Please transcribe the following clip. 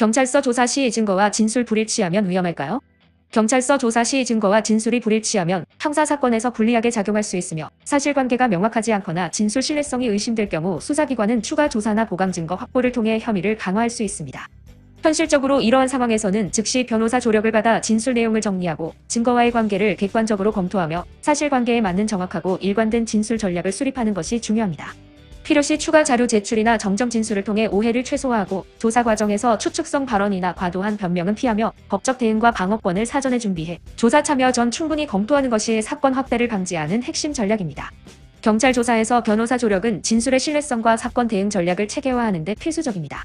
경찰서 조사 시 증거와 진술 불일치하면 위험할까요? 경찰서 조사 시 증거와 진술이 불일치하면 형사 사건에서 불리하게 작용할 수 있으며 사실관계가 명확하지 않거나 진술 신뢰성이 의심될 경우 수사기관은 추가 조사나 보강 증거 확보를 통해 혐의를 강화할 수 있습니다. 현실적으로 이러한 상황에서는 즉시 변호사 조력을 받아 진술 내용을 정리하고 증거와의 관계를 객관적으로 검토하며 사실관계에 맞는 정확하고 일관된 진술 전략을 수립하는 것이 중요합니다. 필요시 추가 자료 제출이나 정정 진술을 통해 오해를 최소화하고 조사 과정에서 추측성 발언이나 과도한 변명은 피하며 법적 대응과 방어권을 사전에 준비해 조사 참여 전 충분히 검토하는 것이 사건 확대를 방지하는 핵심 전략입니다. 경찰 조사에서 변호사 조력은 진술의 신뢰성과 사건 대응 전략을 체계화하는 데 필수적입니다.